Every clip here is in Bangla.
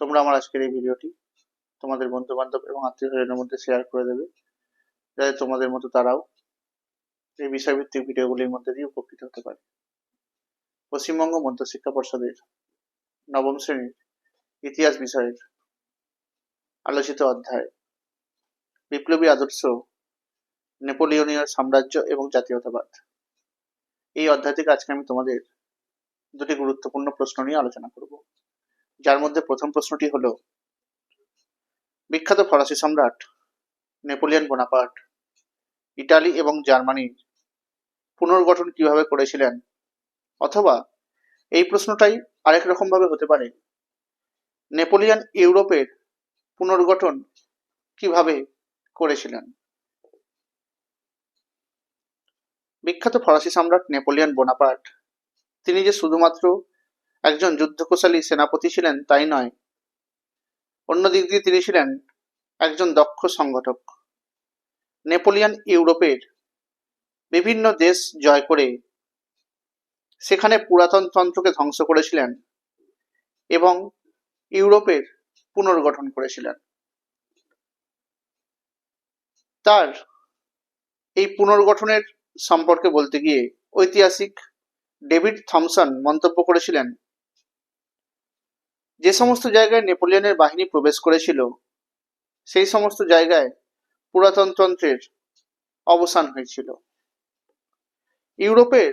তোমরা আমার আজকের এই ভিডিওটি তোমাদের বন্ধু বান্ধব এবং আত্মীয় স্বজনের মধ্যে শেয়ার করে দেবে, যাতে তোমাদের মতো তারাও এই বিষয়ভিত্তিক ভিডিওগুলির মধ্যে দিয়ে উপকৃত হতে পারে। পশ্চিমবঙ্গ মধ্যশিক্ষা পর্ষদের নবম শ্রেণির ইতিহাস বিষয়ের আলোচিত অধ্যায়, বিপ্লবী আদর্শ, নেপোলিয়নীয় সাম্রাজ্য এবং জাতীয়তাবাদ। এই অধ্যায় থেকে আজকে আমি তোমাদের দুটি গুরুত্বপূর্ণ প্রশ্ন নিয়ে আলোচনা করব। যার মধ্যে প্রথম প্রশ্নটি হলো, বিখ্যাত ফরাসি সম্রাট নেপোলিয়ন বোনাপার্ট, ইটালি এবং জার্মানির পুনর্গঠন কীভাবে করেছিলেন? অথবা এই প্রশ্নটাই আরেক রকম ভাবে হতে পারে। নেপোলিয়ন ইউরোপের পুনর্গঠন কীভাবে করেছিলেন? বিখ্যাত ফরাসি সম্রাট নেপোলিয়ন বোনাপার্ট, তিনি যে শুধুমাত্র একজন যুদ্ধকুশলী সেনাপতি ছিলেন, তাই নয়। অন্য দিক দিয়ে তিনি ছিলেন একজন দক্ষ সংগঠক। নেপোলিয়ান ইউরোপের বিভিন্ন দেশ জয় করে সেখানে পুরাতন তন্ত্রকে ধ্বংস করেছিলেন এবং ইউরোপের পুনর্গঠন করেছিলেন। তার এই পুনর্গঠনের সম্পর্কে বলতে গিয়ে ঐতিহাসিক ডেভিড থমসন মন্তব্য করেছিলেন যে সমস্ত জায়গায় নেপোলিয়নের বাহিনী প্রবেশ করেছিল, সেই সমস্ত জায়গায় পুরাতনতন্ত্রের অবসান হয়েছিল। ইউরোপের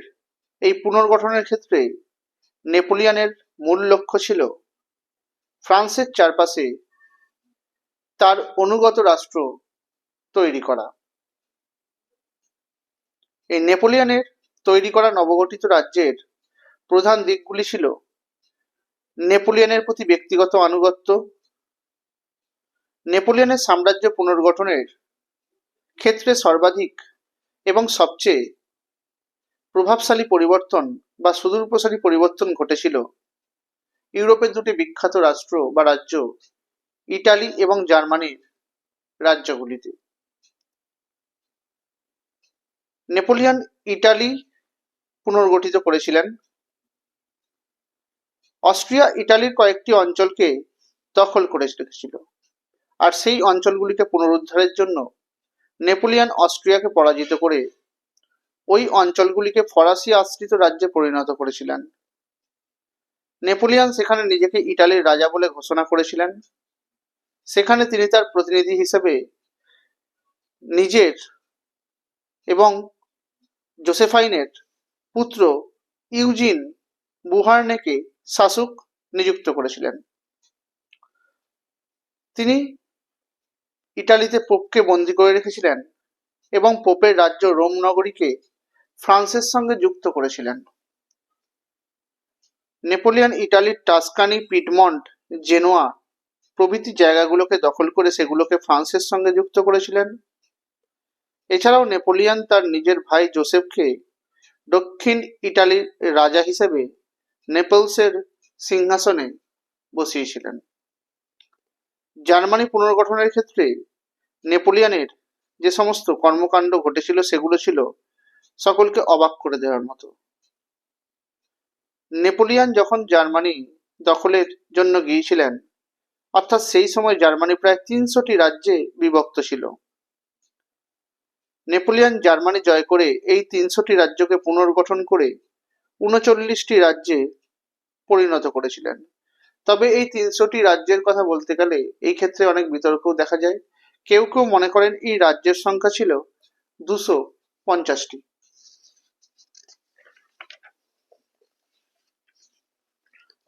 এই পুনর্গঠনের ক্ষেত্রে নেপোলিয়নের মূল লক্ষ্য ছিল ফ্রান্সের চারপাশে তার অনুগত রাষ্ট্র তৈরি করা। এই নেপোলিয়নের তৈরি করা নবগঠিত রাজ্যের প্রধান দিকগুলি ছিল নেপোলিয়নের প্রতি ব্যক্তিগত আনুগত্য, নেপোলিয়নের সাম্রাজ্য পুনর্গঠনের ক্ষেত্রে সর্বাধিক এবং সবচেয়ে প্রভাবশালী পরিবর্তন বা সুদূরপ্রসারী পরিবর্তন ঘটেছিল ইউরোপের দুটি বিখ্যাত রাষ্ট্র বা রাজ্য, ইটালি এবং জার্মানির রাজ্যগুলিতে। নেপোলিয়ন ইটালি পুনর্গঠিত করেছিলেন। অস্ট্রিয়া ইটালির কয়েকটি অঞ্চলকে দখল করে রেখেছিল। আর সেই অঞ্চলগুলিকে পুনরুদ্ধারের জন্য নেপোলিয়ন অস্ট্রিয়াকে পরাজিত করে ওই অঞ্চলগুলিকে ফরাসি আশ্রিত রাজ্যে পরিণত করেছিলেন। নেপোলিয়ন সেখানে নিজেকে ইটালির রাজা বলে ঘোষণা করেছিলেন। সেখানে তিনি তার প্রতিনিধি হিসেবে নিজের এবং জোসেফাইনের পুত্র ইউজিন বুহার্নেকে শাসক নিযুক্ত করেছিলেন। তিনি ইটালিতে পোপকে বন্দী করে রেখেছিলেন এবং পোপের রাজ্য রোম নগরীকে ফ্রান্সের সঙ্গে যুক্ত করেছিলেন। নেপোলিয়ন ইটালির টাস্কানি পিডমন্ট জেনোয়া প্রভৃতি জায়গাগুলোকে দখল করে সেগুলোকে ফ্রান্সের সঙ্গে যুক্ত করেছিলেন। এছাড়াও নেপোলিয়ন তার নিজের ভাই জোসেফকে দক্ষিণ ইটালির রাজা হিসেবে নেপলসের সিংহাসনে বসিয়েছিলেন। জার্মানি পুনর্গঠনের ক্ষেত্রে নেপোলিয়নের যে সমস্ত কর্মকাণ্ড ঘটেছিল সেগুলো ছিল সকলকে অবাক করে দেওয়ার মতো। নেপোলিয়ন যখন জার্মানি দখলের জন্য গিয়েছিলেন, অর্থাৎ সেই সময় জার্মানি প্রায় তিনশোটি রাজ্যে বিভক্ত ছিল। নেপোলিয়ান জার্মানি জয় করে এই তিনশোটি রাজ্যকে পুনর্গঠন করে উনচল্লিশটি রাজ্যে পরিণত করেছিলেন। তবে এই তিনশোটি রাজ্যের কথা বলতে গেলে এই ক্ষেত্রে অনেক বিতর্কও দেখা যায়। কেউ কেউ মনে করেন এই রাজ্যের সংখ্যা ছিল দুশো পঞ্চাশটি।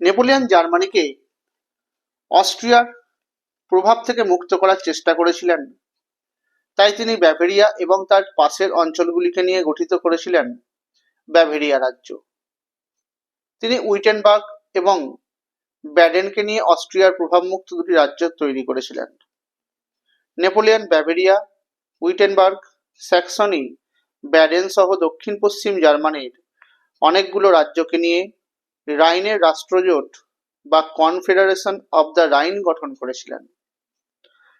নেপোলিয়ন জার্মানিকে অস্ট্রিয়ার প্রভাব থেকে মুক্ত করার চেষ্টা করেছিলেন। তাই তিনি ব্যাভেরিয়া এবং তার পাশের অঞ্চলগুলিকে নিয়ে গঠিত করেছিলেন ব্যাভেরিয়া রাজ্য। তিনি উইটেনবার্গ এবং ব্যাডেনকে নিয়ে অস্ট্রিয়ার প্রভাবমুক্ত দুটি রাজ্য তৈরি করেছিলেন। Napoleon Bavaria Württemberg, Saxony, Baden সহ দক্ষিণ পশ্চিম জার্মানির অনেকগুলো রাজ্যকে নিয়ে রাইনের রাষ্ট্রজোট বা কনফেডারেশন অব দ্য রাইন গঠন করেছিলেন।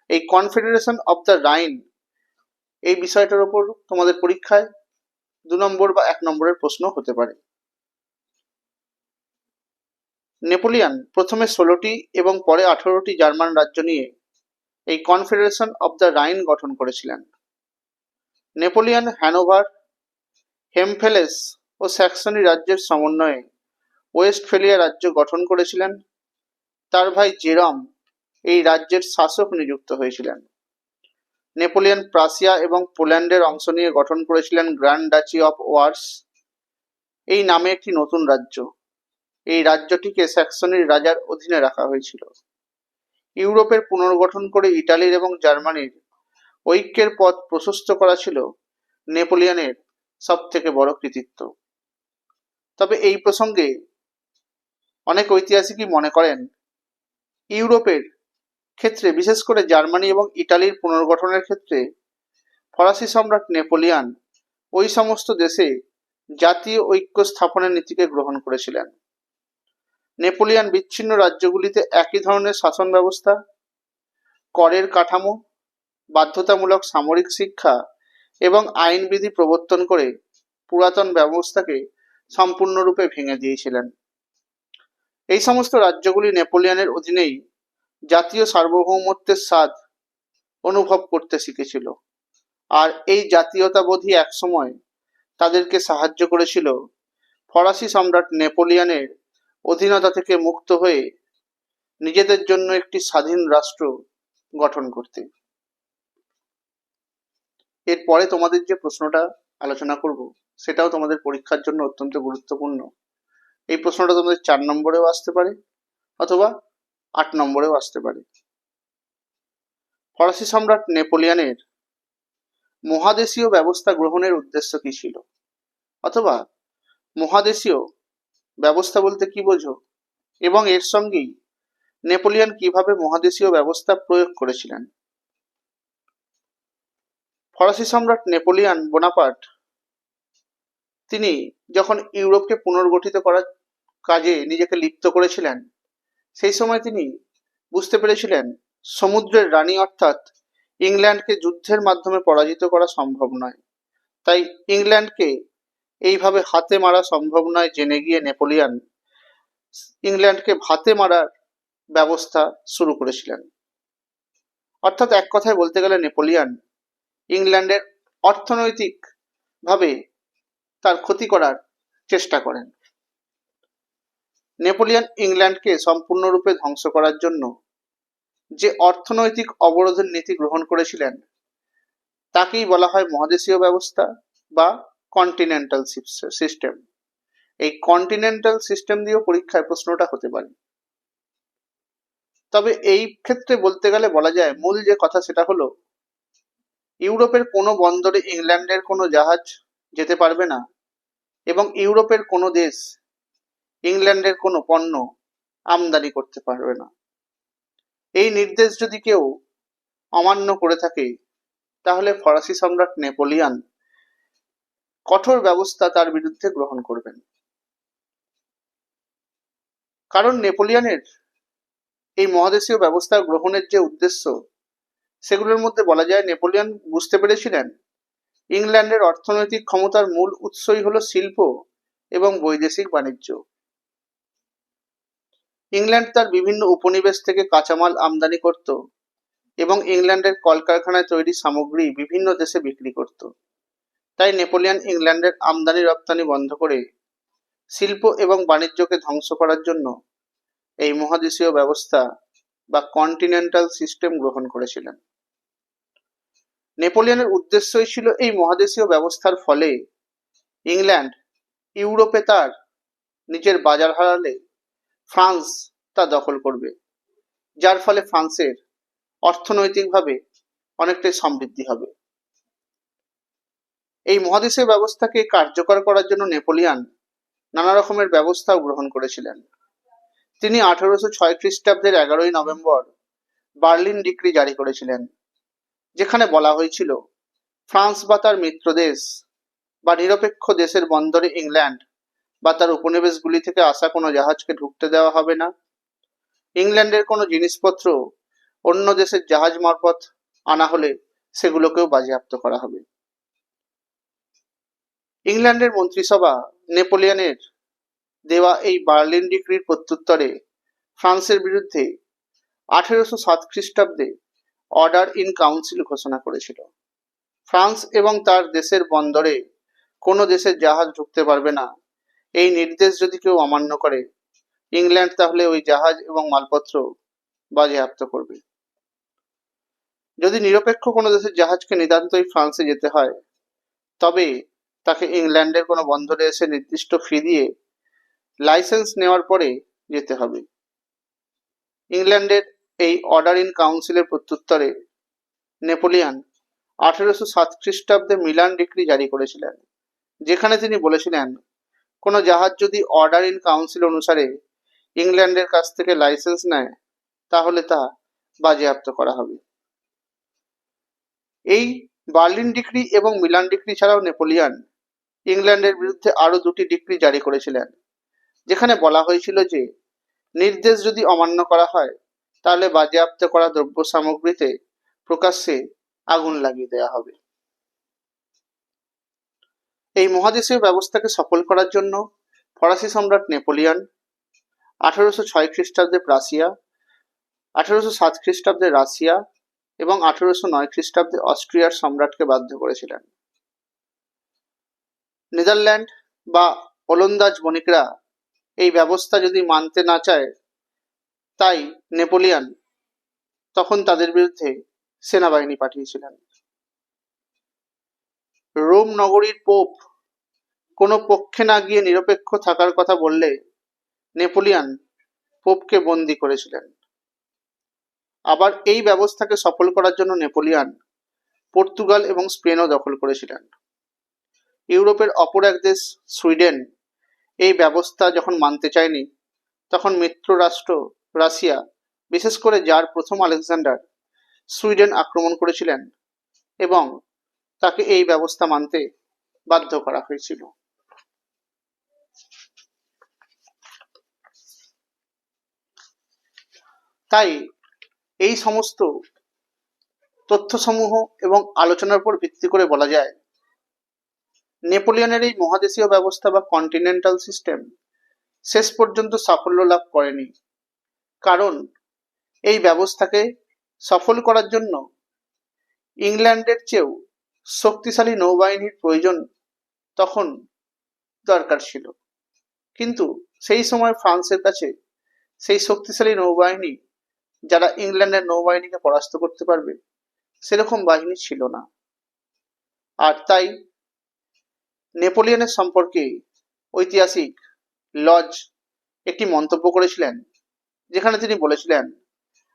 এই কনফেডারেশন অব দ্য রাইন এই বিষয়টার উপর তোমাদের পরীক্ষায় দু নম্বর বা এক নম্বরের প্রশ্ন হতে পারে। নেপোলিয়ান প্রথমে ষোলোটি এবং পরে আঠারোটি জার্মান রাজ্য নিয়ে এই কনফেডারেশন অব দ্য রাইন গঠন করেছিলেন। নেপোলিয়ান, হ্যানোভার, হেমফেলেস ও স্যাক্সনি রাজ্যের সমন্বয়ে ওয়েস্টফেলিয়া রাজ্য গঠন করেছিলেন। তার ভাই জেরম এই রাজ্যের শাসক নিযুক্ত হয়েছিলেন। নেপোলিয়ন প্রাসিয়া এবং পোল্যান্ডের অংশ নিয়ে গঠন করেছিলেন গ্র্যান্ড ডাচি অফ ওয়ার্স। এই নামে একটি নতুন রাজ্য। এই রাজ্যটিকে স্যাক্সনির রাজার অধীনে রাখা হয়েছিল। ইউরোপের পুনর্গঠন করে ইটালির এবং জার্মানির ঐক্যের পথ প্রশস্ত করা ছিল নেপোলিয়নের সব থেকে বড় কৃতিত্ব। তবে এই প্রসঙ্গে অনেক ঐতিহাসিকই মনে করেন, ইউরোপের ক্ষেত্রে, বিশেষ করে জার্মানি এবং ইটালির পুনর্গঠনের ক্ষেত্রে, ফরাসি সম্রাট নেপোলিয়ান ওই সমস্ত দেশে জাতীয় ঐক্য স্থাপনের নীতিকে গ্রহণ করেছিলেন। নেপোলিয়ান বিচ্ছিন্ন রাজ্যগুলিতে একই ধরনের শাসন ব্যবস্থা করের কাঠামো, বাধ্যতামূলক সামরিক শিক্ষা এবং আইনবিধি প্রবর্তন করে পুরাতন ব্যবস্থাকে সম্পূর্ণরূপে ভেঙে দিয়েছিলেন। এই সমস্ত রাজ্যগুলি নেপোলিয়ানের অধীনেই জাতীয় সার্বভৌমত্বের স্বাদ অনুভব করতে শিখেছিল আর এই জাতীয়তাবোধই একসময় তাদেরকে সাহায্য করেছিল ফরাসি সম্রাট নেপোলিয়ানের অধীনতা থেকে মুক্ত হয়ে নিজেদের জন্য একটি স্বাধীন রাষ্ট্র গঠন করতে। এরপরে তোমাদের যে প্রশ্নটা আলোচনা করব, সেটাও তোমাদের পরীক্ষার জন্য অত্যন্ত গুরুত্বপূর্ণ। এই প্রশ্নটা তোমাদের চার নম্বরেও আসতে পারে অথবা আট নম্বরেও আসতে পারে। ফরাসি সম্রাট নেপোলিয়ানের মহাদেশীয় ব্যবস্থা গ্রহণের উদ্দেশ্য কি ছিল? অথবা মহাদেশীয় ব্যবস্থা বলতে কি বোঝো? এবং এর সঙ্গেই নেপোলিয়ান কীভাবে মহাদেশীয় ব্যবস্থা প্রয়োগ করেছিলেন? ফরাসি সম্রাট নেপোলিয়ান বোনাপার্ট, তিনি যখন ইউরোপকে পুনর্গঠিত করার কাজে নিজেকে লিপ্ত করেছিলেন, সেই সময় তিনি বুঝতে পেরেছিলেন সমুদ্রের রানী অর্থাৎ ইংল্যান্ডকে যুদ্ধের মাধ্যমে পরাজিত করা সম্ভব নয়। তাই ইংল্যান্ডকে এইভাবে হাতে মারা সম্ভব নয় জেনে গিয়ে নেপোলিয়ান ইংল্যান্ডকে ভাতে মারার ব্যবস্থা শুরু করেছিলেন। অর্থাৎ এক কথায় বলতে গেলে নেপোলিয়ান ইংল্যান্ডের অর্থনৈতিক ভাবে তার ক্ষতি করার চেষ্টা করেন। নেপোলিয়ান ইংল্যান্ডকে সম্পূর্ণরূপে ধ্বংস করার জন্য যে অর্থনৈতিক অবরোধের নীতি গ্রহণ করেছিলেন, তাকেই বলা হয় মহাদেশীয় ব্যবস্থা বা কন্টিনেন্টাল সিস্টেম এই কন্টিনেন্টাল সিস্টেম দিয়েও পরীক্ষায় প্রশ্নটা হতে পারে। তবে এই ক্ষেত্রে বলতে গেলে বলা যায়, মূল যে কথা সেটা হলো, ইউরোপের কোনো বন্দরে ইংল্যান্ডের কোনো জাহাজ যেতে পারবে না এবং ইউরোপের কোনো দেশ ইংল্যান্ডের কোনো পণ্য আমদানি করতে পারবে না। এই নির্দেশ যদি কেউ অমান্য করে থাকে, তাহলে ফরাসি সম্রাট নেপোলিয়ান কঠোর ব্যবস্থা তার বিরুদ্ধে গ্রহণ করবেন। কারণ নেপোলিয়ানের এই মহাদেশীয় ব্যবস্থা গ্রহণের যে উদ্দেশ্য, সেগুলোর মধ্যে বলা যায়, নেপোলিয়ান বুঝতে পেরেছিলেন, ইংল্যান্ডের অর্থনৈতিক ক্ষমতার মূল উৎসই হলো শিল্প এবং বৈদেশিক বাণিজ্য। ইংল্যান্ড তার বিভিন্ন উপনিবেশ থেকে কাঁচামাল আমদানি করত এবং ইংল্যান্ডের কলকারখানায় তৈরি সামগ্রী বিভিন্ন দেশে বিক্রি করত। তাই নেপোলিয়ান ইংল্যান্ডের আমদানি রপ্তানি বন্ধ করে শিল্প এবং বাণিজ্যকে ধ্বংস করার জন্য এই মহাদেশীয় ব্যবস্থা বা কন্টিনেন্টাল সিস্টেম গ্রহণ করেছিলেন। নেপোলিয়নের উদ্দেশ্যই ছিল এই মহাদেশীয় ব্যবস্থার ফলে ইংল্যান্ড, ইউরোপে তার নিজের বাজার হারালে ফ্রান্স তা দখল করবে, যার ফলে ফ্রান্সের অর্থনৈতিকভাবে অনেকটাই সমৃদ্ধি হবে। এই মহাদেশীয় ব্যবস্থাকে কার্যকর করার জন্য নেপোলিয়ান নানা রকমের ব্যবস্থাও গ্রহণ করেছিলেন। তিনি আঠারোশো ছয় খ্রিস্টাব্দের এগারোই নভেম্বর বার্লিন ডিক্রি জারি করেছিলেন, যেখানে বলা হয়েছিল, ফ্রান্স বা তার মিত্র দেশ বা নিরপেক্ষ দেশের বন্দরে ইংল্যান্ড বা তার উপনিবেশগুলি থেকে আসা কোনো জাহাজকে ঢুকতে দেওয়া হবে না। ইংল্যান্ডের কোনো জিনিসপত্র অন্য দেশের জাহাজ মারফত আনা হলে সেগুলোকেও বাজেয়াপ্ত করা হবে। ইংল্যান্ডের মন্ত্রিসভা নেপোলিয়নের দেওয়া এই বার্লিন ডিক্রির প্রত্যুত্তরে ফ্রান্সের বিরুদ্ধে আঠেরোশো সাত খ্রিস্টাব্দে অর্ডার ইন কাউন্সিল ঘোষণা করেছিল। ফ্রান্স এবং তার দেশের বন্দরে কোনো দেশের জাহাজ ঢুকতে পারবে না। এই নির্দেশ যদি কেউ অমান্য করে, ইংল্যান্ড তাহলে ওই জাহাজ এবং মালপত্র বাজেয়াপ্ত করবে। যদি নিরপেক্ষ কোনো দেশের জাহাজকে নিতান্তই ফ্রান্সে যেতে হয়, তবে তাকে ইংল্যান্ডের কোনো বন্দরে এসে নির্দিষ্ট ফি দিয়ে লাইসেন্স নেওয়ার পরে যেতে হবে। ইংল্যান্ডের এই অর্ডার ইন কাউন্সিলের প্রত্যুত্তরে নেপোলিয়ান আঠেরোশো সাত খ্রিস্টাব্দে মিলান ডিক্রি জারি করেছিলেন, যেখানে তিনি বলেছিলেন, কোনো জাহাজ যদি অর্ডার ইন কাউন্সিল অনুসারে ইংল্যান্ডের কাছ থেকে লাইসেন্স নেয়, তাহলে তা বাজেয়াপ্ত করা হবে। এই বার্লিন ডিক্রি এবং মিলান ডিক্রি ছাড়াও নেপোলিয়ান ইংল্যান্ডের বিরুদ্ধে আরও দুটি ডিক্রি জারি করেছিলেন, যেখানে বলা হয়েছিল যে, নির্দেশ যদি অমান্য করা হয়, তাহলে বাজেয়াপ্ত করা দ্রব্য সামগ্রীতে প্রকাশ্যে আগুন লাগিয়ে দেওয়া হবে। এই মহাদেশীয় ব্যবস্থাকে সফল করার জন্য ফরাসি সম্রাট নেপোলিয়ান, আঠারোশো ছয় খ্রিস্টাব্দে প্রাসিয়া, আঠারোশো সাত খ্রিস্টাব্দে রাশিয়া এবং আঠারোশো নয় খ্রিস্টাব্দে অস্ট্রিয়ার সম্রাটকে বাধ্য করেছিলেন। নেদারল্যান্ড বা ওলন্দাজ বণিকরা এই ব্যবস্থা যদি মানতে না চায়, তাই নেপোলিয়ান তখন তাদের বিরুদ্ধে সেনাবাহিনী পাঠিয়েছিলেন। রোম নগরীর পোপ কোনো পক্ষে না গিয়ে নিরপেক্ষ থাকার কথা বললে নেপোলিয়ান পোপকে বন্দি করেছিলেন। আবার এই ব্যবস্থাকে সফল করার জন্য নেপোলিয়ান, পর্তুগাল এবং স্পেনও দখল করেছিলেন। ইউরোপের অপর এক দেশ সুইডেন এই ব্যবস্থা যখন মানতে চায়নি, তখন মিত্র রাষ্ট্র রাশিয়া, বিশেষ করে যার প্রথম আলেকজান্ডার, সুইডেন আক্রমণ করেছিলেন এবং তাকে এই ব্যবস্থা মানতে বাধ্য করা হয়েছিল। তাই এই সমস্ত তথ্যসমূহ এবং আলোচনার উপর ভিত্তি করে বলা যায় নেপোলিয়নের এই মহাদেশীয় ব্যবস্থা বা কন্টিনেন্টাল সিস্টেম শেষ পর্যন্ত সাফল্য লাভ করেনি। কারণ, এই ব্যবস্থাকে সফল করার জন্য ইংল্যান্ডের চেয়েও শক্তিশালী নৌবাহিনীর প্রয়োজন তখন দরকার ছিল। কিন্তু সেই সময় ফ্রান্সের কাছে সেই শক্তিশালী নৌবাহিনী, যারা ইংল্যান্ডের নৌবাহিনীকে পরাস্ত করতে পারবে, সেরকম বাহিনী ছিল না। আর তাই নেপোলিয়নের সম্পর্কে ঐতিহাসিক লজ একটি মন্তব্য করেছিলেন, যেখানে তিনি বলেছিলেন,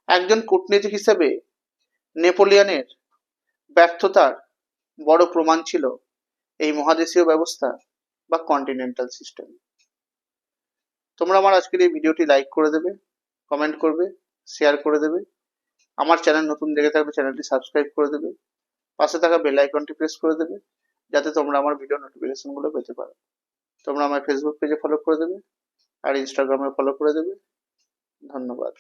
একজন কূটনীতিক হিসেবে নেপোলিয়নের ব্যর্থতার বড় প্রমাণ ছিল এই মহাদেশীয় ব্যবস্থা বা কন্টিনেন্টাল সিস্টেম তোমরা আমার আজকের এই ভিডিওটি লাইক করে দেবে কমেন্ট করবে শেয়ার করে দেবে। আমার চ্যানেল নতুন দেখে থাকলে চ্যানেলটি সাবস্ক্রাইব করে দেবে। পাশে থাকা বেল আইকনটি প্রেস করে দেবে। যাতে তোমরা আমার ভিডিও নোটিফিকেশনগুলো পেতে পারো। তোমরা আমার ফেসবুক পেজে ফলো করে দেবে, আর ইনস্টাগ্রামে ফলো করে দেবে। ধন্যবাদ।